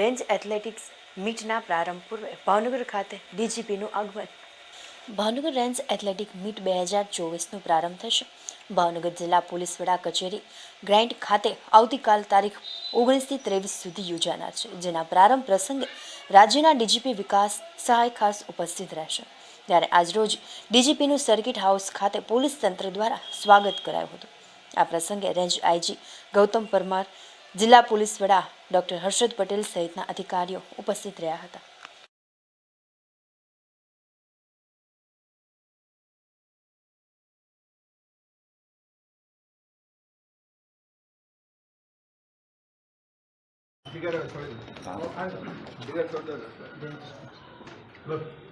Range athletics મીટના પ્રારંભ પૂર્વે ભાવનગર ખાતે ડીજીપીનું આગમન. ભાવનગર રેન્જ એથ્લેટિક મીટ બે હજાર ચોવીસનો પ્રારંભ થશે. ભાવનગર જિલ્લા પોલીસ વડા કચેરી ગ્રાન્ડ ખાતે આવતીકાલ તારીખ ઓગણીસથી ત્રેવીસ સુધી યોજાનાર છે, જેના પ્રારંભ પ્રસંગે રાજ્યના ડીજીપી વિકાસ સહાય ખાસ ઉપસ્થિત રહેશે. ત્યારે આજરોજ ડીજીપીનું સર્કિટ હાઉસ ખાતે પોલીસ તંત્ર દ્વારા સ્વાગત કરાયું હતું. આ પ્રસંગે રેન્જ આઈજી ગૌતમ પરમાર જિલ્લા પોલીસ વડા ડોક્ટર હર્ષદ પટેલ સહિતના અધિકારીઓ ઉપસ્થિત રહ્યા હતા. Look.